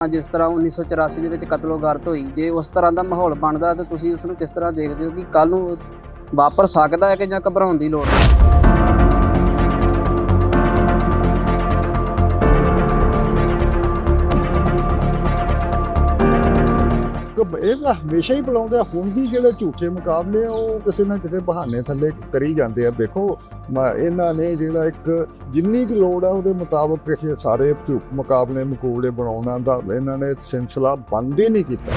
ਜਿਸ ਤਰ੍ਹਾਂ 1984 ਦੇ ਵਿੱਚ ਕਤਲੋਗਾਰਤ ਹੋਈ, ਜੇ ਉਸ ਤਰ੍ਹਾਂ ਦਾ ਮਾਹੌਲ ਬਣਦਾ ਤਾਂ ਤੁਸੀਂ ਉਸ ਨੂੰ ਕਿਸ ਤਰ੍ਹਾਂ ਦੇਖਦੇ ਹੋ ਕਿ ਕੱਲ ਨੂੰ ਵਾਪਰ ਸਕਦਾ ਹੈ ਕਿ ਜਾਂ ਘਬਰਾਉਣ ਦੀ ਲੋੜ ਹੈ? ਇਹ ਤਾਂ ਹਮੇਸ਼ਾ ਹੀ ਬੁਲਾਉਂਦੇ ਆ, ਹੁਣ ਵੀ ਜਿਹੜੇ ਝੂਠੇ ਮੁਕਾਬਲੇ ਆ, ਉਹ ਕਿਸੇ ਨਾ ਕਿਸੇ ਬਹਾਨੇ ਥੱਲੇ ਕਰੀ ਜਾਂਦੇ ਆ। ਦੇਖੋ, ਮ- ਇਹਨਾਂ ਨੇ ਜਿਹੜਾ ਇੱਕ ਜਿੰਨੀ ਕੁ ਲੋੜ ਆ, ਉਹਦੇ ਮੁਤਾਬਕ ਇਹ ਸਾਰੇ ਝੂਠ ਮੁਕਾਬਲੇ ਮੁਕਾਬਲੇ ਬਣਾਉਣਾ ਦਾ ਇਹਨਾਂ ਨੇ ਸਿਲਸਿਲਾ ਬੰਦ ਹੀ ਨਹੀਂ ਕੀਤਾ।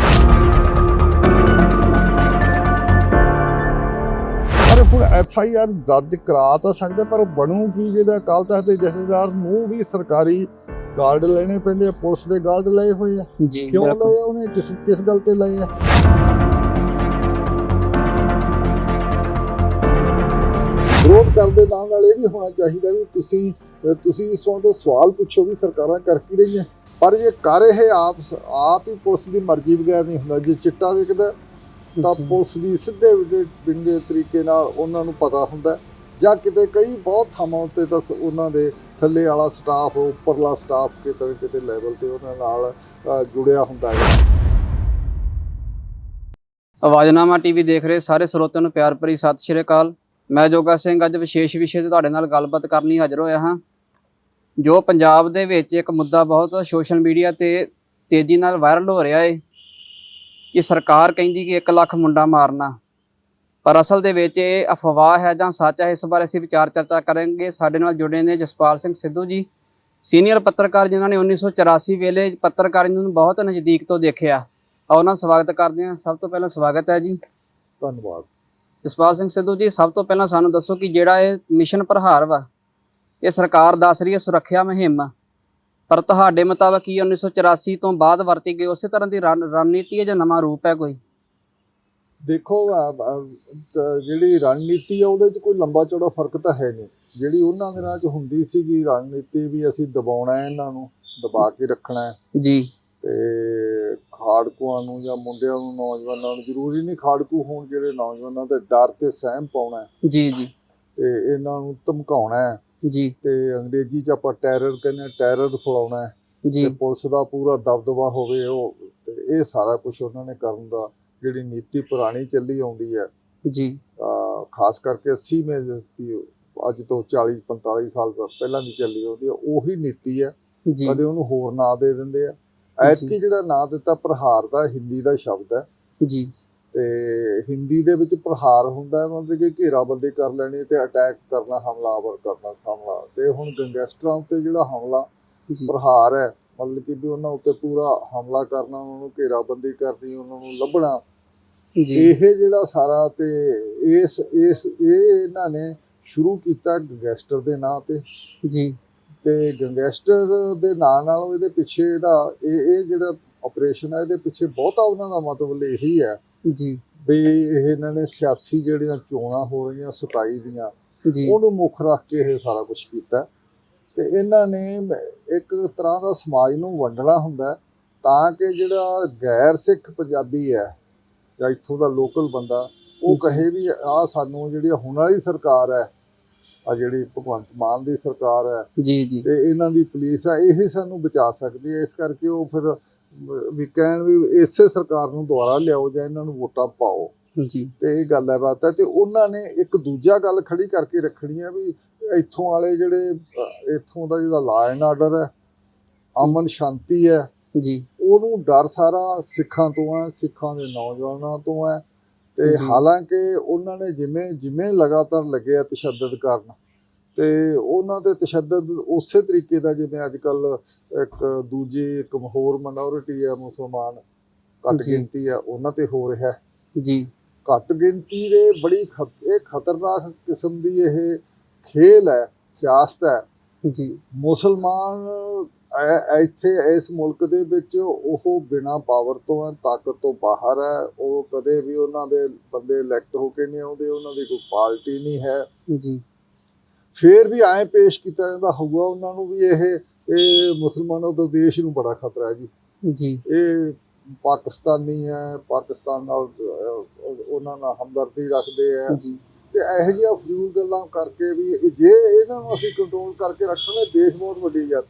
ਹੁਣ ਐਫ ਆਈ ਆਰ ਦਰਜ ਕਰਾ ਤਾਂ ਸਕਦੇ, ਪਰ ਬਣੂ ਕੀ ਜਿਹੜਾ ਅਕਾਲ ਤਖਤ ਦੇ ਜਥੇਦਾਰ ਨੂੰ ਵੀ ਸਰਕਾਰੀ ਗਾਰਡ ਲੈਣੇ ਪੈਂਦੇ ਆ ਪੁਲਿਸ ਦੇ ਗਾਰਡ ਲਏ ਹੋਏ ਆ। ਜੀ ਕਿਉਂ ਲਏ ਆ? ਉਹਨੇ? ਕਿਸ ਕਿਸ ਗੱਲ ਤੇ ਲਏ ਆ? ਵਿਰੋਧ ਕਰਦੇ ਨਾਲ ਨਾਲ ਇਹ ਵੀ ਹੋਣਾ ਚਾਹੀਦਾ ਵੀ ਤੁਸੀਂ ਤੁਸੀਂ ਇਸ ਤੋਂ ਸਵਾਲ ਪੁੱਛੋ ਵੀ ਸਰਕਾਰਾਂ ਕਰ ਕੀ ਰਹੀਆਂ। ਪਰ ਜੇ ਕਰ ਇਹ ਆਪ ਆਪ ਹੀ ਪੁਲਿਸ ਦੀ ਮਰਜ਼ੀ ਬਗੈਰ ਨਹੀਂ ਹੁੰਦਾ ਜੇ ਚਿੱਟਾ ਵਿਕਦਾ ਤਾਂ। ਪੁਲਿਸ ਦੀ ਸਿੱਧੇ ਬਿੰਗੇ ਤਰੀਕੇ ਨਾਲ ਉਹਨਾਂ ਨੂੰ ਪਤਾ ਹੁੰਦਾ। ਜਾਂ ਕਿਤੇ ਕਈ ਬਹੁਤ ਥਾਵਾਂ ਉੱਤੇ ਤਾਂ ਉਹਨਾਂ ਦੇ ਥੱਲੇ ਵਾਲਾ ਸਟਾਫ ਉੱਪਰਲਾ ਸਟਾਫ ਕਿਤੇ ਨਾ ਕਿਤੇ ਲੈਵਲ ਤੇ ਉਹਨਾਂ ਨਾਲ ਜੁੜਿਆ ਹੁੰਦਾ ਹੈ। ਆਵਾਜ਼ਨਾਮਾ ਟੀਵੀ ਦੇਖ ਰਹੇ ਸਾਰੇ ਸਰੋਤਿਆਂ ਨੂੰ ਪਿਆਰ ਭਰੀ ਸਤਿ ਸ਼੍ਰੀ ਅਕਾਲ। ਮੈਂ ਜੋਗਾ ਸਿੰਘ, ਅੱਜ ਵਿਸ਼ੇਸ਼ ਵਿਸ਼ੇ ਤੇ ਤੁਹਾਡੇ ਨਾਲ ਗੱਲਬਾਤ ਕਰਨ ਲਈ ਹਾਜ਼ਰ ਹੋਇਆ ਹਾਂ। ਜੋ ਪੰਜਾਬ ਦੇ ਵਿੱਚ ਇੱਕ ਮੁੱਦਾ ਬਹੁਤ ਸੋਸ਼ਲ ਮੀਡੀਆ ਤੇ ਤੇਜ਼ੀ ਨਾਲ ਵਾਇਰਲ ਹੋ ਰਿਹਾ ਏ, ਕਿ ਸਰਕਾਰ ਕਹਿੰਦੀ ਕਿ 1 ਲੱਖ ਮੁੰਡਾ ਮਾਰਨਾ। ਪਰ ਅਸਲ ਦੇ ਵਿੱਚ ਇਹ ਅਫਵਾਹ ਹੈ ਜਾਂ ਸੱਚ ਹੈ ਇਸ ਬਾਰੇ ਅਸੀਂ ਵਿਚਾਰ ਚਰਚਾ ਕਰਾਂਗੇ। ਸਾਡੇ ਨਾਲ ਜੁੜੇ ਨੇ ਜਸਪਾਲ ਸਿੰਘ ਸਿੱਧੂ ਜੀ ਸੀਨੀਅਰ ਪੱਤਰਕਾਰ ਜਿਨ੍ਹਾਂ ਨੇ 1984 ਵੇਲੇ ਪੱਤਰਕਾਰੀ ਨੂੰ ਬਹੁਤ ਨਜ਼ਦੀਕ ਤੋਂ ਦੇਖਿਆ। ਉਹਨਾਂ ਸਵਾਗਤ ਕਰਦੇ ਹਾਂ। ਸਭ ਤੋਂ ਪਹਿਲਾਂ ਸਵਾਗਤ ਹੈ ਜੀ। ਧੰਨਵਾਦ। ਜਸਪਾਲ ਸਿੰਘ ਸਿੱਧੂ ਜੀ ਸਭ ਤੋਂ ਪਹਿਲਾਂ ਸਾਨੂੰ ਦੱਸੋ ਕਿ ਜਿਹੜਾ ਇਹ ਮਿਸ਼ਨ ਪ੍ਰਹਾਰ ਵਾ ਇਹ ਸਰਕਾਰ ਦੱਸ ਰਹੀ ਹੈ ਸੁਰੱਖਿਆ ਮੁਹਿੰਮ। ਪਰ ਤੁਹਾਡੇ ਮੁਤਾਬਕ ਕੀ 1984 ਤੋਂ ਬਾਅਦ ਵਰਤੀ ਗਈ ਉਸੇ ਤਰ੍ਹਾਂ ਦੀ ਰਣ- ਰਣਨੀਤੀ ਹੈ ਜਾਂ ਨਵਾਂ ਰੂਪ ਹੈ ਕੋਈ? ਦੇਖੋ ਜਿਹੜੀ ਰਣਨੀਤੀ ਆ ਉਹਦੇ 'ਚ ਕੋਈ ਲੰਬਾ ਚੌੜਾ ਫ਼ਰਕ ਤਾਂ ਹੈ ਨਹੀਂ। ਜਿਹੜੀ ਉਹਨਾਂ ਦਿਨਾਂ 'ਚ ਹੁੰਦੀ ਸੀਗੀ ਰਣਨੀਤੀ ਵੀ ਅਸੀਂ ਦਬਾਉਣਾ ਹੈ ਇਹਨਾਂ ਨੂੰ ਦਬਾ ਕੇ ਰੱਖਣਾ ਹੈ। ਜੀ। ਤੇ ਖਾੜਕੂਆਂ ਨੂੰ ਜਾਂ ਮੁੰਡਿਆਂ ਨੂੰ ਨੌਜਵਾਨਾਂ ਨੂੰ ਜ਼ਰੂਰੀ ਨਹੀਂ ਖਾੜਕੂ ਹੋਣ ਜਿਹੜੇ ਨੌਜਵਾਨਾਂ ਤੇ ਡਰ ਤੇ ਸਹਿਮ ਪਾਉਣਾ ਜੀ ਜੀ। ਤੇ ਇਹਨਾਂ ਨੂੰ ਧਮਕਾਉਣਾ ਹੈ। ਜੀ। ਤੇ ਅੰਗਰੇਜ਼ੀ 'ਚ ਆਪਾਂ ਟੈਰਰ ਕਹਿੰਦੇ ਟੈਰਰ ਫਲਾਉਣਾ ਹੈ। ਜੀ। ਪੁਲਿਸ ਦਾ ਪੂਰਾ ਦਬਦਬਾ ਹੋਵੇ ਉਹ ਤੇ ਇਹ ਸਾਰਾ ਕੁਝ ਉਹਨਾਂ ਨੇ ਕਰਨ ਦਾ ਜਿਹੜੀ ਨੀਤੀ ਪੁਰਾਣੀ ਚੱਲੀ ਆਉਂਦੀ ਹੈ ਜੀ। ਖਾਸ ਕਰਕੇ 80 ਮੇ ਅੱਜ ਤੋਂ 40 45 ਸਾਲ ਪਹਿਲਾਂ ਦੀ ਚੱਲੀ ਆਉਂਦੀ ਹੈ ਉਹੀ ਨੀਤੀ ਹੈ। ਕਦੇ ਉਹਨੂੰ ਹੋਰ ਨਾਂ ਦੇ ਦਿੰਦੇ ਆ। ਐਤਕੀ ਜਿਹੜਾ ਨਾਂ ਦਿੱਤਾ ਪ੍ਰਹਾਰ ਦਾ ਹਿੰਦੀ ਦਾ ਸ਼ਬਦ ਹੈ। ਜੀ। ਤੇ ਹਿੰਦੀ ਦੇ ਵਿੱਚ ਪ੍ਰਹਾਰ ਹੁੰਦਾ ਮਤਲਬ ਕਿ ਘੇਰਾਬੰਦੀ ਕਰ ਲੈਣੀ ਤੇ ਅਟੈਕ ਕਰਨਾ ਹਮਲਾਵਰ ਕਰਨਾ ਸਾਹਮਣਾ। ਤੇ ਹੁਣ ਗੈਂਗਸਟਰਾਂ ਉੱਤੇ ਜਿਹੜਾ ਹਮਲਾ ਪ੍ਰਹਾਰ ਹੈ ਮਤਲਬ ਕਿ ਵੀ ਉਹਨਾਂ ਉੱਤੇ ਪੂਰਾ ਹਮਲਾ ਕਰਨਾ ਉਹਨਾਂ ਨੂੰ ਘੇਰਾਬੰਦੀ ਕਰਨੀ ਉਹਨਾਂ ਨੂੰ ਲੱਭਣਾ ਇਹ ਜਿਹੜਾ ਸਾਰਾ ਤੇ ਇਸ ਇਸ ਇਹ ਇਹਨਾਂ ਨੇ ਸ਼ੁਰੂ ਕੀਤਾ ਗੈਂਗਸਟਰ ਦੇ ਨਾਂ ਤੇ। ਜੀ। ਤੇ ਗੈਂਗਸਟਰ ਦੇ ਨਾਂ ਨਾਲ ਇਹਦੇ ਪਿੱਛੇ ਇਹਦਾ ਇਹ ਇਹ ਜਿਹੜਾ ਆਪਰੇਸ਼ਨ ਹੈ ਇਹਦੇ ਪਿੱਛੇ ਬਹੁਤਾ ਉਹਨਾਂ ਦਾ ਮਤਲਬ ਇਹੀ ਹੈ ਜੀ। ਵੀ ਇਹ ਇਹਨਾਂ ਨੇ ਸਿਆਸੀ ਜਿਹੜੀਆਂ ਚੋਣਾਂ ਹੋ ਰਹੀਆਂ 27 ਦੀਆਂ ਉਹਨੂੰ ਮੁੱਖ ਰੱਖ ਕੇ ਇਹ ਸਾਰਾ ਕੁਝ ਕੀਤਾ। ਤੇ ਇਹਨਾਂ ਨੇ ਇੱਕ ਤਰ੍ਹਾਂ ਦਾ ਸਮਾਜ ਨੂੰ ਵੰਡਣਾ ਹੁੰਦਾ ਤਾਂ ਕਿ ਜਿਹੜਾ ਗੈਰ ਸਿੱਖ ਪੰਜਾਬੀ ਹੈ ਜਾਂ ਇੱਥੋਂ ਦਾ ਲੋਕਲ ਬੰਦਾ ਉਹ। ਕਹੇ ਵੀ ਆ ਸਾਨੂੰ ਜਿਹੜੀ ਹੁਣ ਵਾਲੀ ਸਰਕਾਰ ਹੈ ਆ ਜਿਹੜੀ ਭਗਵੰਤ ਮਾਨ ਦੀ ਸਰਕਾਰ ਹੈ ਜੀ ਜੀ। ਤੇ ਇਹਨਾਂ ਦੀ ਪੁਲਿਸ ਹੈ ਇਹੀ ਸਾਨੂੰ ਬਚਾ ਸਕਦੀ ਹੈ। ਇਸ ਕਰਕੇ ਉਹ ਫਿਰ ਵੀ ਕਹਿਣ ਵੀ ਇਸੇ ਸਰਕਾਰ ਨੂੰ ਦੁਬਾਰਾ ਲਿਆਓ ਜਾਂ ਇਹਨਾਂ ਨੂੰ ਵੋਟਾਂ ਪਾਓ। ਜੀ। ਤੇ ਇਹ ਗੱਲ ਹੈ ਬਾਤ ਹੈ ਤੇ ਉਹਨਾਂ ਨੇ ਇੱਕ ਦੂਜਾ ਗੱਲ ਖੜੀ ਕਰਕੇ ਰੱਖਣੀ ਹੈ ਵੀ ਇੱਥੋਂ ਵਾਲੇ ਜਿਹੜੇ ਇੱਥੋਂ ਦਾ ਜਿਹੜਾ ਲਾ ਐਂਡ ਆਰਡਰ ਹੈ ਅਮਨ ਸ਼ਾਂਤੀ ਹੈ ਜੀ। ਉਹਨੂੰ ਡਰ ਸਾਰਾ ਸਿੱਖਾਂ ਤੋਂ ਹੈ ਸਿੱਖਾਂ ਦੇ ਨੌਜਵਾਨਾਂ ਤੋਂ ਹੈ ਤੇ। ਹਾਲਾਂਕਿ ਉਹਨਾਂ ਨੇ ਜਿਵੇਂ ਜਿਵੇਂ ਲਗਾਤਾਰ ਲੱਗੇ ਆ ਤਸ਼ੱਦਦ ਕਰਨ ਤੇ ਉਹਨਾਂ ਤੇ ਤਸ਼ੱਦਦ ਉਸੇ ਤਰੀਕੇ ਦਾ ਜਿਵੇਂ ਅੱਜ ਕੱਲ ਇੱਕ ਦੂਜੀ ਇੱਕ ਹੋਰ ਮਿਨੋਰਿਟੀ ਹੈ ਮੁਸਲਮਾਨ ਘੱਟ। ਗਿਣਤੀ ਹੈ ਉਹਨਾਂ ਤੇ ਹੋ ਰਿਹਾ ਜੀ ਘੱਟ ਗਿਣਤੀ ਦੇ ਬੜੀ ਇਹ ਖਤਰਨਾਕ ਕਿਸਮ ਦੀ ਇਹ ਖੇਲ ਹੈ ਸਿਆਸਤ ਹੈ ਜੀ ਮੁਸਲਮਾਨ ਇੱਥੇ ਇਸ ਮੁਲਕ ਦੇ ਵਿੱਚ ਉਹ ਬਿਨਾ ਪਾਵਰ ਤੋਂ ਹੈ ਤਾਕਤ ਤੋਂ ਬਾਹਰ ਹੈ। ਉਹ ਕਦੇ ਵੀ ਉਹਨਾਂ ਦੇ ਬੰਦੇ ਇਲੈਕਟ ਹੋ ਕੇ ਨਹੀਂ ਆਉਂਦੇ ਉਹਨਾਂ ਦੀ ਕੋਈ ਪਾਰਟੀ ਨਹੀਂ ਹੈ। ਜੀ। ਫੇਰ ਵੀ ਐਂ ਪੇਸ਼ ਕੀਤਾ ਜਾਂਦਾ ਹੋਊਗਾ ਉਹਨਾਂ ਨੂੰ ਵੀ ਇਹ ਇਹ ਮੁਸਲਮਾਨਾਂ ਦਾ ਦੇਸ਼ ਨੂੰ ਬੜਾ ਖਤਰਾ ਹੈ ਜੀ। ਜੀ। ਇਹ ਪਾਕਿਸਤਾਨੀ ਹੈ ਪਾਕਿਸਤਾਨ ਨਾਲ ਉਹਨਾਂ ਨਾਲ ਹਮਦਰਦੀ ਰੱਖਦੇ ਆ ਜੀ। ਤੇ ਇਹੋ ਜਿਹੀਆਂ ਫਜ਼ੂਲ ਗੱਲਾਂ ਕਰਕੇ ਵੀ ਜੇ ਇਹਨਾਂ ਨੂੰ ਅਸੀਂ ਕੰਟਰੋਲ ਕਰਕੇ ਰੱਖਾਂਗੇ ਦੇਸ਼ ਬਹੁਤ ਵੱਡੀ ਜਾ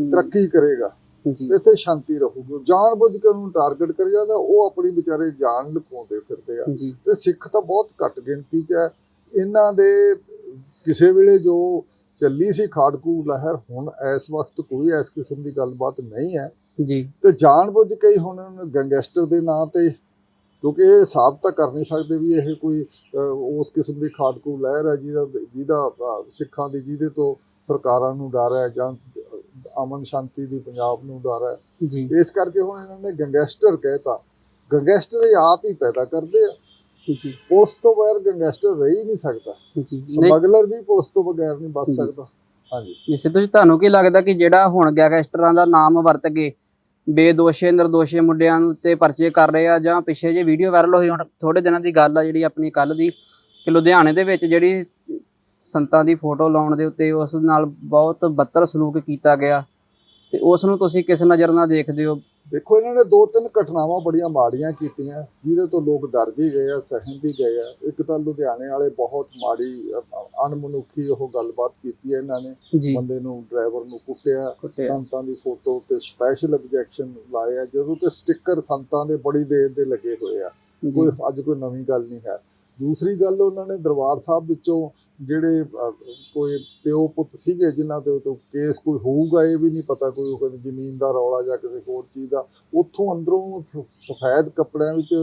ਹਮ। ਤਰੱਕੀ ਕਰੇਗਾ। ਜੀ। ਇੱਥੇ ਸ਼ਾਂਤੀ ਰਹੂਗੀ। ਜਾਣ ਬੁੱਝ ਕੇ ਉਹਨੂੰ ਟਾਰਗੇਟ ਕਰੀ ਜਾਂਦਾ ਉਹ ਆਪਣੀ ਵਿਚਾਰੇ ਜਾਨ ਲੁਕਾਉਂਦੇ ਫਿਰਦੇ ਆ। ਤੇ ਸਿੱਖ ਤਾਂ ਬਹੁਤ ਘੱਟ ਗਿਣਤੀ 'ਚ ਹੈ। ਇਹਨਾਂ ਦੇ ਕਿਸੇ ਵੇਲੇ ਜੋ ਚੱਲੀ ਸੀ ਖਾੜਕੂ ਲਹਿਰ ਹੁਣ ਇਸ ਵਕਤ ਕੋਈ ਇਸ ਕਿਸਮ ਦੀ ਗੱਲਬਾਤ ਨਹੀਂ ਹੈ। ਜੀ। ਤੇ ਜਾਣ ਬੁੱਝ ਕੇ ਹੀ ਹੁਣ ਗੈਂਗਸਟਰ ਦੇ ਨਾਂ ਤੇ ਕਿਉਂਕਿ ਇਹ ਸਾਬਤ ਤਾਂ ਕਰ ਨਹੀਂ ਸਕਦੇ ਵੀ ਇਹ ਕੋਈ ਉਸ ਕਿਸਮ ਦੀ ਖਾੜਕੂ ਲਹਿਰ ਹੈ ਜਿਹਦਾ ਜਿਹਦਾ ਸਿੱਖਾਂ ਦੀ ਜਿਹਦੇ ਤੋਂ ਸਰਕਾਰਾਂ ਨੂੰ ਡਰ ਹੈ ਜਾਂ ਅਮਨ ਸ਼ਾਂਤੀ ਦੀ ਪੰਜਾਬ ਨੂੰ ਡਰ ਹੈ। ਜੀ। ਇਸ ਕਰਕੇ ਹੁਣ ਇਹਨਾਂ ਨੇ ਗੈਂਗਸਟਰ ਕਹਿਤਾ। ਗੈਂਗਸਟਰ ਇਹ ਆਪ ਹੀ ਪੈਦਾ ਕਰਦੇ ਆ। ਜੀ। ਪੁਲਿਸ ਤੋਂ ਬਗੈਰ ਗੈਂਗਸਟਰ ਰਹਿ ਨਹੀਂ ਸਕਦਾ। ਜੀ ਸਮਗਲਰ ਵੀ ਪੁਲਿਸ ਤੋਂ ਬਗੈਰ ਨਹੀਂ ਬਚ। ਸਕਦਾ। ਹਾਂਜੀ। ਜੀ ਸਿੱਧੂ ਜੀ ਤੁਹਾਨੂੰ ਕੀ ਲੱਗਦਾ ਕਿ ਜਿਹੜਾ ਹੁਣ ਗੈਂਗਸਟਰਾਂ ਦਾ ਨਾਮ ਵਰਤ ਕੇ ਬੇਦੋਸ਼ੇ ਨਿਰਦੋਸ਼ੇ ਮੁੰਡਿਆਂ ਨੂੰ ਤੇ ਪਰਚੇ ਕਰ ਰਹੇ ਆ ਜਾਂ ਪਿੱਛੇ ਜੇ ਵੀਡੀਓ ਵਾਇਰਲ ਹੋਈ ਹੁਣ ਥੋੜੇ ਦਿਨਾਂ ਦੀ ਗੱਲ ਆ ਜਿਹੜੀ ਆਪਣੀ ਕੱਲ ਦੀ ਕਿ ਲੁਧਿਆਣੇ ਦੇ ਵਿੱਚ ਜਿਹੜੀ ਸੰਤਾਂ ਦੀ ਫੋਟੋ ਲਾਉਣ ਦੇ ਉੱਤੇ ਉਸ ਨਾਲ ਬਹੁਤ ਬੱਤਰ ਸਲੂਕ ਕੀਤਾ ਗਿਆ ਤੇ ਉਸ ਨੂੰ ਤੁਸੀਂ ਕਿਸ ਨਜ਼ਰ ਨਾਲ ਦੇਖਦੇ ਹੋ? ਦੇਖੋ ਇਹਨਾਂ ਨੇ ਦੋ ਤਿੰਨ ਘਟਨਾਵਾਂ ਬੜੀਆਂ ਮਾੜੀਆਂ ਕੀਤੀਆਂ ਜਿਹਦੇ ਤੋਂ ਲੋਕ ਡਰ ਵੀ ਗਏ ਆ ਸਹਿਮ ਵੀ ਗਏ ਆ। ਇੱਕ ਤਾਂ ਲੁਧਿਆਣੇ ਵਾਲੇ ਬਹੁਤ ਮਾੜੀ ਅਣਮਨੁੱਖੀ ਉਹ ਗੱਲਬਾਤ ਕੀਤੀ ਹੈ ਇਹਨਾਂ ਨੇ। ਬੰਦੇ ਨੂੰ ਡਰਾਈਵਰ ਨੂੰ ਕੁੱਟਿਆ ਸੰਤਾਂ ਦੀ ਫੋਟੋ ਤੇ ਸਪੈਸ਼ਲ ਆਬਜੈਕਸ਼ਨ ਲਾਏ ਆ ਜਦੋਂ ਤੇ ਸਟicker ਸੰਤਾਂ ਦੇ ਬੜੀ ਦੇਰ ਦੇ ਲੱਗੇ ਹੋਏ ਆ। ਕੋਈ ਅੱਜ ਕੋਈ ਨਵੀਂ ਗੱਲ ਨਹੀਂ ਹੈ। ਦੂਸਰੀ ਗੱਲ ਉਹਨਾਂ ਨੇ ਦਰਬਾਰ ਸਾਹਿਬ ਵਿੱਚੋਂ ਜਿਹੜੇ ਕੋਈ ਪਿਓ ਪੁੱਤ ਸੀਗੇ ਜਿਨ੍ਹਾਂ ਦੇ ਉੱਤੇ ਕੇਸ ਕੋਈ ਹੋਊਗਾ ਇਹ ਵੀ ਨਹੀਂ ਪਤਾ ਕੋਈ ਉਹ ਕਹਿੰਦੇ ਜ਼ਮੀਨ ਦਾ ਰੌਲਾ ਜਾਂ ਕਿਸੇ ਹੋਰ ਚੀਜ਼ ਦਾ। ਉੱਥੋਂ ਅੰਦਰੋਂ ਸਫੈਦ ਕੱਪੜਿਆਂ ਵਿੱਚ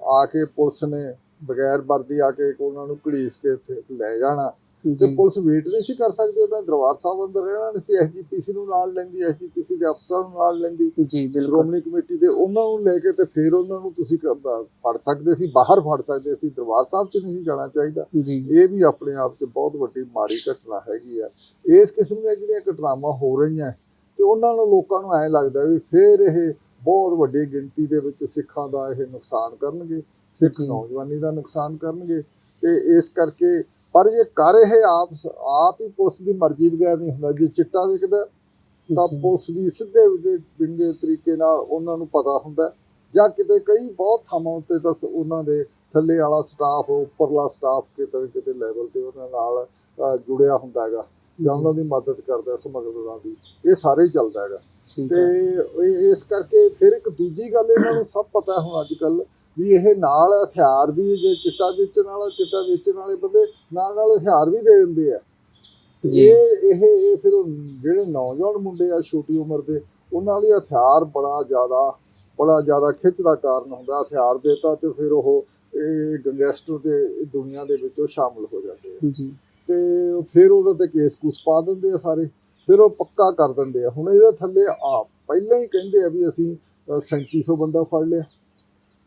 ਆ ਕੇ ਪੁਲਿਸ ਨੇ ਬਗੈਰ ਵਰਦੀ ਆ ਕੇ ਉਹਨਾਂ ਨੂੰ ਘੜੀਸ ਕੇ ਲੈ ਜਾਣਾ। ਤੇ ਪੁਲਿਸ ਵੇਟ ਨਹੀਂ ਸੀ ਕਰ ਸਕਦੀ ਉਹਨਾਂ ਦਰਬਾਰ ਸਾਹਿਬ ਅੰਦਰ ਰਹਿਣਾ ਨਹੀਂ ਸੀ ਐਸਜੀਪੀਸੀ ਨੂੰ ਨਾਲ ਲੈਂਦੀ ਐਸਜੀਪੀਸੀ ਦੇ ਅਫਸਰਾਂ ਨੂੰ ਨਾਲ ਲੈਂਦੀ ਜੀ ਬਿਲਕੁਲ। ਸ਼੍ਰੋਮਣੀ ਕਮੇਟੀ ਦੇ ਉਹਨਾਂ ਨੂੰ ਲੈ ਕੇ ਤੇ ਫਿਰ ਉਹਨਾਂ ਨੂੰ ਤੁਸੀਂ ਫੜ ਸਕਦੇ ਸੀ ਬਾਹਰ ਫੜ ਸਕਦੇ ਸੀ ਦਰਬਾਰ ਸਾਹਿਬ 'ਚ ਨਹੀਂ ਸੀ ਜਾਣਾ ਚਾਹੀਦਾ। ਜੀ। ਇਹ ਵੀ ਆਪਣੇ ਆਪ 'ਚ ਬਹੁਤ ਵੱਡੀ ਮਾੜੀ ਘਟਨਾ ਹੈਗੀ ਆ। ਇਸ ਕਿਸਮ ਦੀਆਂ ਜਿਹੜੀਆਂ ਘਟਨਾਵਾਂ ਹੋ ਰਹੀਆਂ ਤੇ ਉਹਨਾਂ ਨੂੰ ਲੋਕਾਂ ਨੂੰ ਐਂ ਲੱਗਦਾ ਵੀ ਫਿਰ ਇਹ ਬਹੁਤ ਵੱਡੀ ਗਿਣਤੀ ਦੇ ਵਿੱਚ ਸਿੱਖਾਂ ਦਾ ਇਹ ਨੁਕਸਾਨ ਕਰਨਗੇ ਸਿੱਖ। ਨੌਜਵਾਨੀ ਦਾ ਨੁਕਸਾਨ ਕਰਨਗੇ ਤੇ ਇਸ ਕਰਕੇ ਪਰ ਜੇ ਕਰ ਇਹ ਆਪ ਆਪ ਹੀ ਪੁਲਿਸ ਦੀ ਮਰਜ਼ੀ ਬਗੈਰ ਨਹੀਂ ਹੁੰਦਾ ਜੇ ਚਿੱਟਾ ਵਿਕਦਾ ਤਾਂ। ਪੁਲਿਸ ਵੀ ਸਿੱਧੇ ਵਿੰਗੇ ਤਰੀਕੇ ਨਾਲ ਉਹਨਾਂ ਨੂੰ ਪਤਾ ਹੁੰਦਾ ਜਾਂ ਕਿਤੇ ਕਈ ਬਹੁਤ ਥਾਵਾਂ ਉੱਤੇ ਤਾਂ ਉਹਨਾਂ ਦੇ ਥੱਲੇ ਵਾਲਾ ਸਟਾਫ ਉੱਪਰਲਾ ਸਟਾਫ ਕਿਤੇ ਨਾ ਕਿਤੇ ਲੈਵਲ ਤੇ ਉਹਨਾਂ ਨਾਲ ਜੁੜਿਆ ਹੁੰਦਾ ਹੈਗਾ। ਜਾਂ ਉਹਨਾਂ ਦੀ ਮਦਦ ਕਰਦਾ ਸਮਗਲਰਾਂ ਦੀ। ਇਹ ਸਾਰੇ ਚੱਲਦਾ ਹੈਗਾ। ਤੇ ਇਸ ਕਰਕੇ ਫਿਰ ਇੱਕ ਦੂਜੀ ਗੱਲ ਇਹਨਾਂ ਨੂੰ ਸਭ ਪਤਾ ਹੁਣ ਅੱਜ ਕੱਲ ਵੀ ਇਹ ਨਾਲ ਹਥਿਆਰ ਵੀ ਜੇ ਚਿੱਟਾ ਵੇਚਣ ਵਾਲਾ ਚਿੱਟਾ ਵੇਚਣ ਵਾਲੇ ਬੰਦੇ ਨਾਲ ਨਾਲ ਹਥਿਆਰ ਵੀ ਦੇ ਦਿੰਦੇ ਆ। ਜੀ। ਇਹ ਇਹ ਇਹ ਫਿਰ ਉਹ ਜਿਹੜੇ ਨੌਜਵਾਨ ਮੁੰਡੇ ਆ ਛੋਟੀ ਉਮਰ ਦੇ ਉਹਨਾਂ ਲਈ ਹਥਿਆਰ ਬੜਾ ਜ਼ਿਆਦਾ ਬੜਾ ਜ਼ਿਆਦਾ ਖਿੱਚ ਦਾ ਕਾਰਨ ਹੁੰਦਾ ਹਥਿਆਰ ਦੇਤਾ ਤੇ ਫਿਰ ਉਹ ਇਹ ਗੈਂਗਸਟਰ ਦੇ ਦੁਨੀਆ ਦੇ ਵਿੱਚ ਉਹ ਸ਼ਾਮਲ ਹੋ ਜਾਂਦੇ ਆ। ਜੀ। ਤੇ ਫਿਰ ਉਹਦੇ ਤੇ ਕੇਸ ਕੂਸ ਪਾ ਦਿੰਦੇ ਆ ਸਾਰੇ ਫਿਰ ਉਹ ਪੱਕਾ ਕਰ ਦਿੰਦੇ ਆ। ਹੁਣ ਇਹਦੇ ਥੱਲੇ ਆ ਪਹਿਲਾਂ ਹੀ ਕਹਿੰਦੇ ਆ ਵੀ ਅਸੀਂ ਅ, 3700 ਬੰਦਾ ਫੜ ਲਿਆ।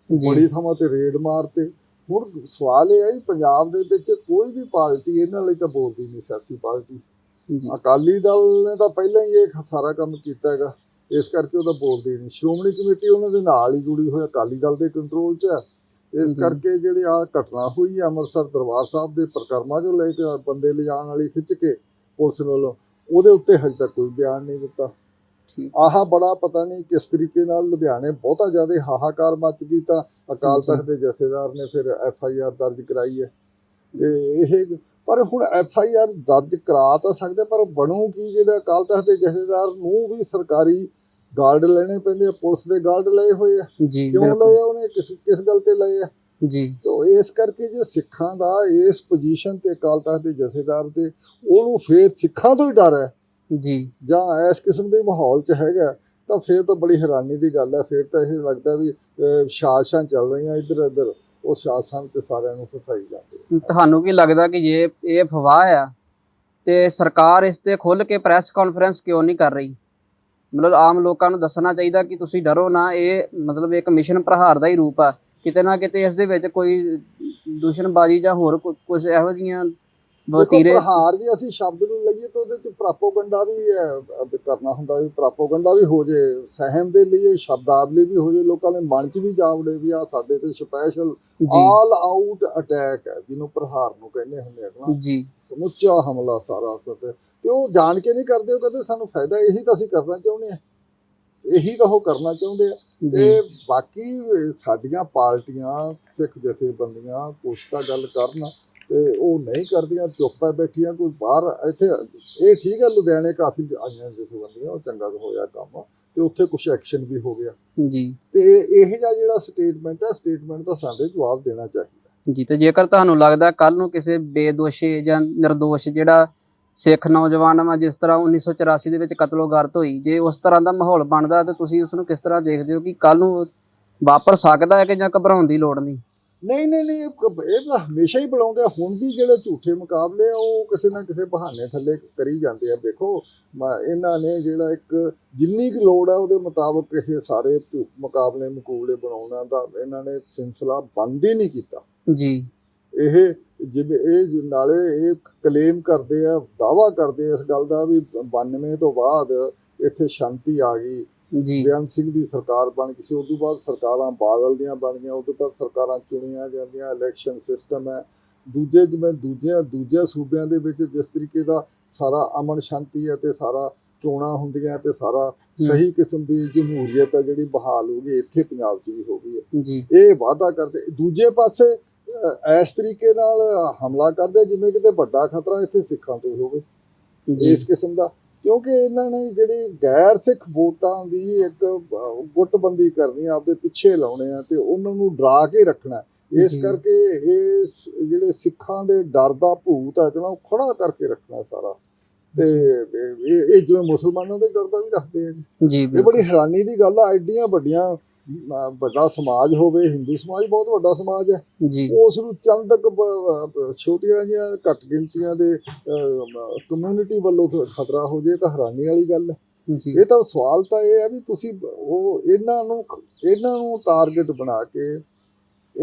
ਬੜੀ ਥਾਵਾਂ ਤੇ ਰੇਡ ਮਾਰਤੇ। ਹੁਣ ਸਵਾਲ ਇਹ ਹੈ ਵੀ ਪੰਜਾਬ ਦੇ ਵਿੱਚ ਕੋਈ ਵੀ ਪਾਰਟੀ ਇਹਨਾਂ ਲਈ ਤਾਂ ਬੋਲਦੀ ਨਹੀਂ ਸਿਆਸੀ ਪਾਰਟੀ। ਅਕਾਲੀ ਦਲ ਨੇ ਤਾਂ ਪਹਿਲਾਂ ਹੀ ਇਹ ਸਾਰਾ ਕੰਮ ਕੀਤਾ ਹੈਗਾ। ਇਸ ਕਰਕੇ ਉਹਦਾ ਬੋਲਦੀ ਨਹੀਂ। ਸ਼੍ਰੋਮਣੀ ਕਮੇਟੀ ਉਹਨਾਂ ਦੇ ਨਾਲ ਹੀ ਜੁੜੀ ਹੋਈ ਅਕਾਲੀ ਦਲ ਦੇ ਕੰਟਰੋਲ 'ਚ ਹੈ ਇਸ। ਕਰਕੇ ਜਿਹੜੀ ਆ ਘਟਨਾ ਹੋਈ ਹੈ ਅੰਮ੍ਰਿਤਸਰ ਦਰਬਾਰ ਸਾਹਿਬ ਦੇ ਪ੍ਰਕਰਮਾਂ ਚੋਂ ਲੈ ਕੇ ਬੰਦੇ ਲਿਜਾਣ ਵਾਲੀ ਖਿੱਚ ਕੇ ਪੁਲਿਸ ਵੱਲੋਂ ਉਹਦੇ ਉੱਤੇ ਹਜੇ ਤੱਕ ਕੋਈ ਬਿਆਨ ਨਹੀਂ ਦਿੱਤਾ। ਆਹ ਬੜਾ ਪਤਾ ਨਹੀਂ ਕਿਸ ਤਰੀਕੇ ਨਾਲ ਲੁਧਿਆਣੇ ਬਹੁਤਾ ਜ਼ਿਆਦਾ ਹਾਹਾਕਾਰ ਮਚ ਗਈ ਤਾਂ ਅਕਾਲ। ਤਖਤ ਦੇ ਜਥੇਦਾਰ ਨੇ ਫਿਰ ਐਫ ਆਈ ਆਰ ਦਰਜ ਕਰਾਈ ਹੈ। ਤੇ ਇਹ ਪਰ ਹੁਣ ਐਫ ਆਈ ਆਰ ਦਰਜ ਕਰਾ ਤਾਂ ਸਕਦੇ ਪਰ ਬਣੂ ਕੀ ਜਿਹੜਾ ਅਕਾਲ ਤਖਤ ਦੇ ਜਥੇਦਾਰ ਨੂੰ ਵੀ ਸਰਕਾਰੀ ਗਾਰਡ ਲੈਣੇ ਪੈਂਦੇ ਆ ਪੁਲਿਸ ਦੇ ਗਾਰਡ ਲਏ ਹੋਏ ਆ। ਜੀ ਕਿਉਂ ਲਏ ਉਹਨੇ? ਕਿਸ ਕਿਸ ਗੱਲ ਤੇ ਲਏ ਆ? ਜੀ। ਤੋ ਇਸ ਕਰਕੇ ਜੇ ਸਿੱਖਾਂ ਦਾ ਇਸ ਪੋਜੀਸ਼ਨ ਤੇ ਅਕਾਲ ਤਖਤ ਦੇ ਜਥੇਦਾਰ ਤੇ ਉਹਨੂੰ ਫੇਰ ਸਿੱਖਾਂ ਤੋਂ ਹੀ ਡਰ ਹੈ। ਜੀ। ਜਾਂ ਇਸ ਕਿਸਮ ਦੇ ਮਾਹੌਲ 'ਚ ਹੈਗਾ ਤਾਂ ਫਿਰ ਤਾਂ ਬੜੀ ਹੈਰਾਨੀ ਦੀ ਗੱਲ ਹੈ ਫਿਰ ਤਾਂ ਇਹ ਲੱਗਦਾ ਵੀ ਸਾਜ਼ਿਸ਼ਾਂ ਚੱਲ ਰਹੀਆਂ ਇੱਧਰ ਉੱਧਰ ਉਹ ਸਾਜ਼ਿਸ਼ਾਂ ਵਿੱਚ ਸਾਰਿਆਂ ਨੂੰ ਫਸਾਈ ਜਾਂਦੇ ਤੁਹਾਨੂੰ ਕੀ ਲੱਗਦਾ ਕਿ ਜੇ ਇਹ ਅਫਵਾਹ ਆ ਤੇ ਸਰਕਾਰ ਇਸ ਤੇ ਖੁੱਲ ਕੇ ਪ੍ਰੈਸ ਕਾਨਫਰੰਸ ਕਿਉਂ ਨਹੀਂ ਕਰ ਰਹੀ? ਮਤਲਬ ਆਮ ਲੋਕਾਂ ਨੂੰ ਦੱਸਣਾ ਚਾਹੀਦਾ ਕਿ ਤੁਸੀਂ ਡਰੋ ਨਾ ਇਹ ਮਤਲਬ ਇੱਕ ਮਿਸ਼ਨ ਪ੍ਰਹਾਰ ਦਾ ਹੀ ਰੂਪ ਆ। ਕਿਤੇ ਨਾ ਕਿਤੇ ਇਸ ਦੇ ਵਿੱਚ ਕੋਈ ਦੂਸ਼ਣਬਾਜ਼ੀ ਜਾਂ ਹੋਰ ਕੁਝ ਇਹੋ ਜਿਹੀਆਂ ਵਤੀਰੇ ਪ੍ਰਹਾਰ ਜੇ ਅਸੀਂ ਸ਼ਬਦ ਨੂੰ ਲਈਏ ਤਾਂ ਉਹਦੇ 'ਚ ਪ੍ਰਾਪੋਗੰਡਾ ਵੀ ਅਹ, ਕਰਨਾ ਹੁੰਦਾ ਵੀ ਪ੍ਰਾਪੋਗੰਡਾ ਵੀ ਹੋ ਜੇ ਸਹਿਮ ਦੇ ਲਈ ਸ਼ਬਦਾਵਲੀ ਵੀ ਹੋ ਜੇ ਲੋਕਾਂ ਦੇ ਮਨ 'ਚ ਵੀ ਜਾ ਵੜੇ ਵੀ ਆ ਸਾਡੇ ਤੇ ਸਪੈਸ਼ਲ ਆਲ ਆਊਟ ਅਟੈਕ ਹੈ ਜਿਹਨੂੰ ਪ੍ਰਹਾਰ ਨੂੰ ਕਹਿੰਦੇ ਹੁੰਦੇ ਆ ਨਾ ਜੀ। ਸਮੁੱਚਾ ਹਮਲਾ ਸਾਰਾ ਅਸਰ ਤੇ। ਉਹ ਜਾਣ ਕੇ ਨਹੀਂ ਕਰਦੇ ਉਹ ਕਹਿੰਦੇ ਸਾਨੂੰ ਫਾਇਦਾ ਇਹੀ ਤਾਂ ਅਸੀਂ ਕਰਨਾ ਚਾਹੁੰਦੇ ਆ। ਇਹੀ ਤਾਂ ਉਹ ਕਰਨਾ ਚਾਹੁੰਦੇ ਆ। ਤੇ ਬਾਕੀ ਸਾਡੀਆਂ ਪਾਰਟੀਆਂ ਸਿੱਖ ਜਥੇਬੰਦੀਆਂ ਕੁਛ ਤਾਂ ਗੱਲ ਕਰਨ ਤੇ ਉਹ ਨਹੀਂ ਕਰਦੀਆਂ ਚੁੱਪ ਬੈਠੀਆਂ ਕੋਈ ਬਾਹਰ ਇੱਥੇ ਇਹ ਠੀਕ ਹੈ ਲੁਧਿਆਣੇ ਕਾਫੀ ਆਈਆਂ ਜਥੇਬੰਦੀਆਂ ਉਹ ਚੰਗਾ ਹੋਇਆ ਕੰਮ ਤੇ ਉੱਥੇ ਕੁਝ ਐਕਸ਼ਨ ਵੀ ਹੋ ਗਿਆ। ਜੀ। ਤੇ ਇਹ ਜਿਹਾ ਜਿਹੜਾ ਸਟੇਟਮੈਂਟ ਹੈ ਸਟੇਟਮੈਂਟ ਦਾ ਸਾਡੇ ਜਵਾਬ ਦੇਣਾ ਚਾਹੀਦਾ। ਜੀ ਤੇ ਜੇਕਰ ਤੁਹਾਨੂੰ ਲੱਗਦਾ ਕੱਲ ਨੂੰ ਕਿਸੇ ਬੇਦੋਸ਼ੀ ਜਾਂ ਨਿਰਦੋਸ਼ ਜਿਹੜਾ ਸਿੱਖ ਨੌਜਵਾਨ ਵਾ ਜਿਸ ਤਰ੍ਹਾਂ 1984 ਦੇ ਵਿੱਚ ਕਤਲੋਗਾਰਤ ਹੋਈ ਜੇ ਉਸ ਤਰ੍ਹਾਂ ਦਾ ਮਾਹੌਲ ਬਣਦਾ ਤੇ ਤੁਸੀਂ ਉਸ ਨੂੰ ਕਿਸ ਤਰ੍ਹਾਂ ਦੇਖਦੇ ਹੋ ਕਿ ਕੱਲ ਨੂੰ ਵਾਪਰ ਸਕਦਾ ਹੈ ਕਿ ਜਾਂ ਘਬਰਾਉਣ ਦੀ ਲੋੜ ਨਹੀਂ? ਨਹੀਂ ਨਹੀਂ ਨਹੀਂ ਇਹ ਤਾਂ ਹਮੇਸ਼ਾ ਹੀ ਬੁਲਾਉਂਦੇ ਆ। ਹੁਣ ਵੀ ਜਿਹੜੇ ਝੂਠੇ ਮੁਕਾਬਲੇ ਆ ਉਹ ਕਿਸੇ ਨਾ ਕਿਸੇ ਬਹਾਨੇ ਥੱਲੇ ਕਰੀ ਜਾਂਦੇ ਆ। ਦੇਖੋ ਇਹਨਾਂ ਨੇ ਜਿਹੜਾ ਇੱਕ ਜਿੰਨੀ ਕੁ ਲੋੜ ਆ ਉਹਦੇ ਮੁਤਾਬਕ ਇਹ ਸਾਰੇ ਮੁਕਾਬਲੇ ਮੁਕਾਬਲੇ ਬਣਾਉਣਾ ਦਾ ਇਹਨਾਂ ਨੇ ਸਿਲਸਿਲਾ ਬੰਦ ਹੀ ਨਹੀਂ ਕੀਤਾ। ਜੀ। ਇਹ ਜਿਵੇਂ ਇਹ ਨਾਲੇ ਇਹ ਕਲੇਮ ਕਰਦੇ ਆ ਦਾਵਾ ਕਰਦੇ ਆ ਇਸ ਗੱਲ ਦਾ ਵੀ 92 ਤੋਂ ਬਾਅਦ ਇੱਥੇ ਸ਼ਾਂਤੀ ਆ ਗਈ। ਜੀ। ਬੇਅੰਤ ਸਿੰਘ ਦੀ ਸਰਕਾਰ ਬਣ ਗਈ ਸੀ। ਉਸ ਤੋਂ ਬਾਅਦ ਸਰਕਾਰਾਂ ਬਾਦਲ ਦੀਆਂ ਬਣ ਗਈਆਂ। ਉਸ ਤੋਂ ਬਾਅਦ ਸਰਕਾਰਾਂ ਚੁਣੀਆਂ ਜਾਂਦੀਆਂ ਇਲੈਕਸ਼ਨ ਸਿਸਟਮ ਹੈ। ਦੂਜੇ ਜਿਵੇਂ ਦੂਜਿਆਂ ਦੂਜੇ ਸੂਬਿਆਂ ਦੇ ਵਿੱਚ ਜਿਸ ਤਰੀਕੇ ਦਾ ਸਾਰਾ ਅਮਨ ਸ਼ਾਂਤੀ ਹੈ ਤੇ ਸਾਰਾ ਚੋਣਾਂ ਹੁੰਦੀਆਂ ਤੇ ਸਾਰਾ ਸਹੀ ਕਿਸਮ ਦੀ ਜਮਹੂਰੀਅਤ ਹੈ ਜਿਹੜੀ ਬਹਾਲ ਹੋ ਗਈ ਇੱਥੇ ਪੰਜਾਬ 'ਚ ਵੀ ਹੋ ਗਈ ਹੈ। ਜੀ। ਇਹ ਵਾਅਦਾ ਕਰਦੇ ਦੂਜੇ ਪਾਸੇ ਇਸ ਤਰੀਕੇ ਨਾਲ ਹਮਲਾ ਕਰਦੇ ਜਿਵੇਂ ਕਿਤੇ ਵੱਡਾ ਖਤਰਾ ਇੱਥੇ ਸਿੱਖਾਂ ਤੇ ਹੋਵੇ। ਜੀ। ਇਸ ਕਿਸਮ ਦਾ ਕਿਉਂਕਿ ਇਹਨਾਂ ਨੇ ਜਿਹੜੀ ਗੈਰ ਸਿੱਖ ਵੋਟਾਂ ਦੀ ਇੱਕ ਗੁੱਟਬੰਦੀ ਕਰਨੀ ਆ, ਆਪਦੇ ਪਿੱਛੇ ਲਾਉਣੇ ਆ ਤੇ ਉਹਨਾਂ ਨੂੰ ਡਰਾ ਕੇ ਰੱਖਣਾ ਇਸ। ਕਰਕੇ ਇਹ ਜਿਹੜੇ ਸਿੱਖਾਂ ਦੇ ਡਰ ਦਾ ਭੂਤ ਹੈ ਜਿਹੜਾ ਉਹ ਖੜਾ ਕਰਕੇ ਰੱਖਣਾ ਸਾਰਾ ਤੇ ਇਹ ਜਿਵੇਂ ਮੁਸਲਮਾਨਾਂ ਦੇ ਡਰ ਦਾ ਵੀ ਰੱਖਦੇ ਆ ਜੀ। ਇਹ ਬੜੀ ਹੈਰਾਨੀ ਦੀ ਗੱਲ ਆ ਐਡੀਆਂ ਵੱਡੀਆਂ ਵੱਡਾ ਸਮਾਜ ਹੋਵੇ ਹਿੰਦੂ ਸਮਾਜ ਬਹੁਤ ਵੱਡਾ ਸਮਾਜ ਹੈ। ਜੀ। ਉਸ ਨੂੰ ਚੰਦ ਕੁ ਬ- ਬ- ਛੋਟੀਆਂ ਜਿਹੀਆਂ ਘੱਟ ਗਿਣਤੀਆਂ ਦੇ ਕਮਿਊਨਿਟੀ ਵੱਲੋਂ ਖਤਰਾ ਹੋ ਜੇ ਤਾਂ ਹੈਰਾਨੀ ਵਾਲੀ ਗੱਲ ਹੈ। ਜੀ। ਇਹ ਤਾਂ ਸਵਾਲ ਤਾਂ ਇਹ ਹੈ ਵੀ ਤੁਸੀਂ ਉਹ ਇਹਨਾਂ ਨੂੰ ਇਹਨਾਂ ਨੂੰ ਟਾਰਗੇਟ ਬਣਾ ਕੇ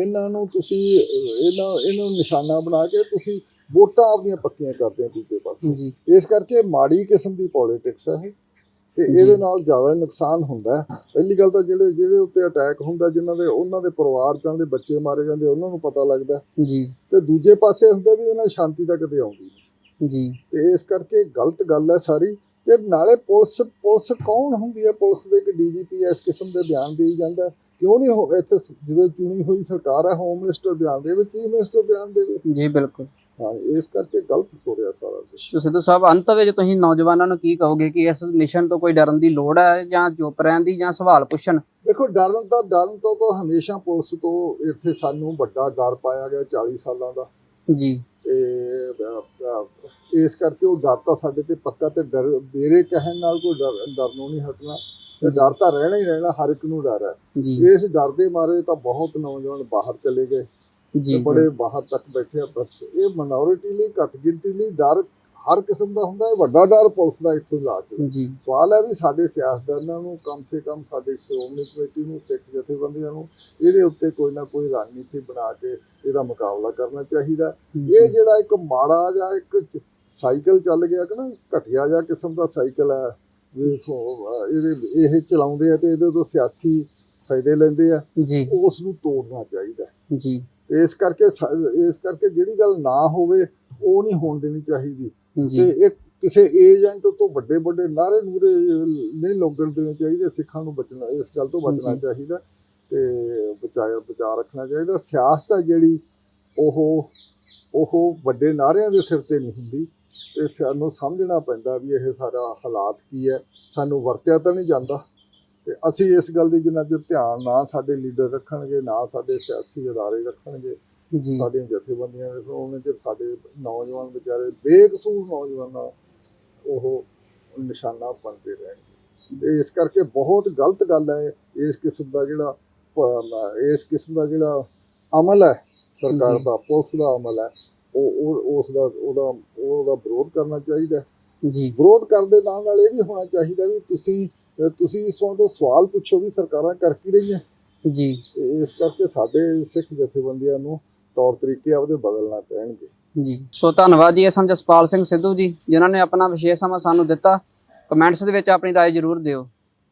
ਇਹਨਾਂ ਨੂੰ ਤੁਸੀਂ ਇਹਨਾਂ ਇਹਨਾਂ ਨੂੰ ਨਿਸ਼ਾਨਾ ਬਣਾ ਕੇ ਤੁਸੀਂ ਵੋਟਾਂ ਆਪਣੀਆਂ ਪੱਕੀਆਂ ਕਰਦੇ ਹੋ ਦੂਜੇ ਪਾਸੇ। ਜੀ। ਇਸ ਕਰਕੇ ਮਾੜੀ ਕਿਸਮ ਦੀ ਪੋਲਿਟਿਕਸ ਹੈ ਤੇ। ਇਹਦੇ ਨਾਲ ਜ਼ਿਆਦਾ ਨੁਕਸਾਨ ਹੁੰਦਾ ਪਹਿਲੀ ਗੱਲ ਤਾਂ ਜਿਹੜੇ ਜਿਹੜੇ ਉੱਤੇ ਅਟੈਕ ਹੁੰਦਾ ਜਿਨ੍ਹਾਂ ਦੇ ਉਹਨਾਂ ਦੇ ਪਰਿਵਾਰ ਜਾਂ ਦੇ ਬੱਚੇ ਮਾਰੇ ਜਾਂਦੇ ਉਹਨਾਂ ਨੂੰ ਪਤਾ ਲੱਗਦਾ ਜੀ। ਤੇ ਦੂਜੇ ਪਾਸੇ ਹੁੰਦਾ ਵੀ ਇਹਨਾਂ ਸ਼ਾਂਤੀ ਤਾਂ ਕਦੇ ਆਉਂਦੀ ਨਹੀਂ। ਜੀ। ਤੇ ਇਸ ਕਰਕੇ ਗਲਤ ਗੱਲ ਹੈ ਸਾਰੀ। ਤੇ ਨਾਲੇ ਪੁਲਿਸ ਪੁਲਿਸ ਕੌਣ ਹੁੰਦੀ ਹੈ? ਪੁਲਿਸ ਦੇ ਇੱਕ ਡੀਜੀਪੀ ਇਸ ਕਿਸਮ ਦੇ ਬਿਆਨ ਦੇਈ ਜਾਂਦਾ। ਕਿਉਂ ਨਹੀਂ ਹੋ- ਇੱਥੇ ਜਦੋਂ ਚੁਣੀ ਹੋਈ ਸਰਕਾਰ ਹੈ ਹੋਮ ਮਿਨਿਸਟਰ ਬਿਆਨ ਦੇਵੇ ਚੀਫ ਮਿਨਿਸਟਰ ਬਿਆਨ ਦੇਵੇ ਜੀ ਬਿਲਕੁਲ। ਹਾਂ ਇਸ ਕਰਕੇ ਗਲਤ ਹੋ ਰਿਹਾ ਸਾਰਾ ਕੁਝ ਸੋ ਸਿੱਧੂ ਸਾਹਿਬ ਅੰਤ ਵਿੱਚ ਤੁਸੀਂ ਨੌਜਵਾਨਾਂ ਨੂੰ ਕੀ ਕਹੋਗੇ ਕਿ ਇਸ ਮਿਸ਼ਨ ਤੋਂ ਕੋਈ ਡਰਨ ਦੀ ਲੋੜ ਹੈ ਜਾਂ ਚੁੱਪ ਰਹਿਣ ਦੀ ਜਾਂ ਸਵਾਲ ਪੁੱਛਣ? ਦੇਖੋ ਡਰਨ ਤਾਂ ਡਰਨ ਤੋਂ ਤਾਂ ਹਮੇਸ਼ਾ ਪੁਲਿਸ ਤੋਂ ਇੱਥੇ ਸਾਨੂੰ ਵੱਡਾ ਡਰ ਪਾਇਆ ਗਿਆ 40 ਸਾਲਾਂ ਦਾ। ਜੀ। ਤੇ ਇਸ ਕਰਕੇ ਉਹ ਡਰ ਤਾਂ ਸਾਡੇ ਤੇ ਪੱਕਾ ਤੇ ਡਰ ਮੇਰੇ ਕਹਿਣ ਨਾਲ ਕੋਈ ਡਰ ਡਰਨੋਂ ਨਹੀਂ ਹਟਣਾ। ਡਰ ਤਾਂ ਰਹਿਣਾ ਹੀ ਰਹਿਣਾ ਹਰ ਇੱਕ ਨੂੰ ਡਰ ਹੈ। ਇਸ ਡਰ ਦੇ ਮਾਰੇ ਤਾਂ ਬਹੁਤ ਨੌਜਵਾਨ ਬਾਹਰ ਚਲੇ ਗਏ। ਜੀ ਬੜੇ ਬਾਹਰ ਤੱਕ ਬੈਠੇ ਆ। ਬਸ ਇਹ ਮਿਨੋਰਿਟੀ ਲਈ ਘੱਟ ਗਿਣਤੀ ਲਈ ਡਰ ਹਰ ਕਿਸਮ ਦਾ ਹੁੰਦਾ ਹੈ। ਵੱਡਾ ਡਰ ਪੁਲਿਸ ਦਾ ਇੱਥੋਂ ਲਾ ਕੇ ਜੀ। ਸਵਾਲ ਹੈ ਵੀ ਸਾਡੇ ਸਿਆਸਤਦਾਨਾਂ ਨੂੰ ਕਮ ਸੇ ਕਮ ਸਾਡੇ ਸ਼੍ਰੋਮਣੀ ਕਮੇਟੀ ਨੂੰ ਸਿੱਖ ਜਥੇਬੰਦੀਆਂ ਨੂੰ ਇਹਦੇ ਉੱਤੇ ਕੋਈ ਨਾ ਕੋਈ ਰਣਨੀਤੀ ਬਣਾ ਕੇ ਇਹਦਾ ਮੁਕਾਬਲਾ ਕਰਨਾ ਚਾਹੀਦਾ। ਇਹ ਜੀ ਜਿਹੜਾ ਇੱਕ ਮਾੜਾ ਜਾਂ ਇੱਕ ਸਾਈਕਲ ਚੱਲ ਗਿਆ ਕਿ ਨਾ ਘਟੀਆ ਜਿਹਾ ਕਿਸਮ ਦਾ ਸਾਈਕਲ ਹੈ ਵੇਖੋ ਇਹਦੇ ਇਹ ਚਲਾਉਂਦੇ ਆ ਤੇ ਇਹਦੇ ਤੋਂ ਸਿਆਸੀ ਫਾਇਦੇ ਲੈਂਦੇ ਆ। ਜੀ। ਉਸ ਨੂੰ ਤੋੜਨਾ ਚਾਹੀਦਾ ਜੀ। ਇਸ ਕਰਕੇ ਇਸ ਕਰਕੇ ਜਿਹੜੀ ਗੱਲ ਨਾ ਹੋਵੇ ਉਹ ਨਹੀਂ ਹੋਣ ਦੇਣੀ ਚਾਹੀਦੀ। ਤੇ ਇੱਕ ਕਿਸੇ ਏਜੰਟ ਤੋਂ ਵੱਡੇ ਵੱਡੇ ਨਾਰੇ ਨੂਰੇ ਨਹੀਂ ਲੋਗਣ ਦੇਣੇ ਚਾਹੀਦੇ ਸਿੱਖਾਂ ਨੂੰ ਬਚਣਾ ਇਸ ਗੱਲ ਤੋਂ ਬਚਣਾ। ਚਾਹੀਦਾ ਤੇ ਬਚਾਇਆ ਬਚਾ ਰੱਖਣਾ ਚਾਹੀਦਾ। ਸਿਆਸਤ ਹੈ ਜਿਹੜੀ ਉਹ ਉਹ ਵੱਡੇ ਨਾਰਿਆਂ ਦੇ ਸਿਰ ਤੇ ਨਹੀਂ ਹੁੰਦੀ ਤੇ ਸਾਨੂੰ ਸਮਝਣਾ ਪੈਂਦਾ ਵੀ ਇਹ ਸਾਰਾ ਹਾਲਾਤ ਕੀ ਹੈ। ਸਾਨੂੰ ਵਰਤਿਆ ਤਾਂ ਨਹੀਂ ਜਾਂਦਾ। ਤੇ ਅਸੀਂ ਇਸ ਗੱਲ ਦੀ ਜਿੰਨਾ ਚਿਰ ਧਿਆਨ ਨਾ ਸਾਡੇ ਲੀਡਰ ਰੱਖਣਗੇ ਨਾ ਸਾਡੇ ਸਿਆਸੀ ਅਦਾਰੇ ਰੱਖਣਗੇ ਸਾਡੀਆਂ ਜਥੇਬੰਦੀਆਂ ਉਹਨਾਂ ਚਿਰ ਸਾਡੇ ਨੌਜਵਾਨ ਵਿਚਾਰੇ ਬੇਕਸੂਰ ਨੌਜਵਾਨਾਂ ਉਹ ਨਿਸ਼ਾਨਾ ਬਣਦੇ ਰਹਿਣਗੇ ਇਸ ਕਰਕੇ ਬਹੁਤ ਗਲਤ ਗੱਲ ਹੈ ਇਸ ਕਿਸਮ ਦਾ ਜਿਹੜਾ ਇਸ ਕਿਸਮ ਦਾ ਜਿਹੜਾ ਅਮਲ ਹੈ ਸਰਕਾਰ। ਦਾ ਪੁਲਿਸ ਦਾ ਅਮਲ ਹੈ ਉਹ ਉਸ ਦਾ ਉਹਦਾ ਉਹਦਾ ਵਿਰੋਧ ਕਰਨਾ ਚਾਹੀਦਾ। ਜੀ ਵਿਰੋਧ ਕਰਨ ਦੇ ਨਾਲ ਨਾਲ ਇਹ ਵੀ ਹੋਣਾ ਚਾਹੀਦਾ ਵੀ ਤੁਸੀਂ ਤੁਸੀਂ ਇਸ ਤੋਂ ਸਵਾਲ ਪੁੱਛੋ ਵੀ ਸਰਕਾਰਾਂ ਕਰ ਕੀ ਰਹੀਆਂ? ਜੀ। ਇਸ ਕਰਕੇ ਸਾਡੇ ਸਿੱਖ ਜਥੇਬੰਦੀਆਂ ਨੂੰ ਤੌਰ ਤਰੀਕੇ ਆਪਦੇ ਬਦਲਣਾ ਪੈਣਗੇ। ਜੀ। ਸੋ ਧੰਨਵਾਦ ਜੀ ਜਸਪਾਲ ਸਿੰਘ ਸਿੱਧੂ ਜੀ ਜਿਨ੍ਹਾਂ ਨੇ ਆਪਣਾ ਵਿਸ਼ੇਸ਼ ਸਮਾਂ ਸਾਨੂੰ ਦਿੱਤਾ। ਕਮੈਂਟਸ ਦੇ ਵਿੱਚ ਆਪਣੀ ਰਾਏ ਜ਼ਰੂਰ ਦਿਓ।